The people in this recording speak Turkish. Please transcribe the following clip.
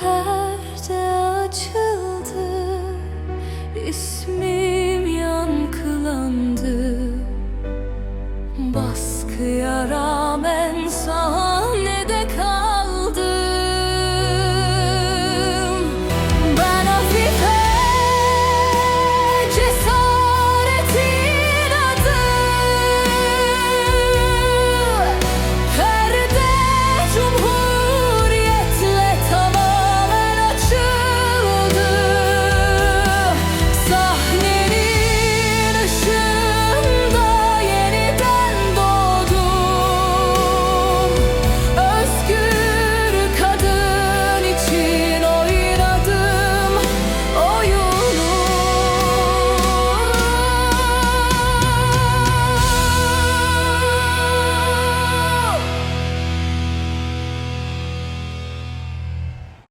Perde açıldı ismim yankılandı. Baskıya rağmen sana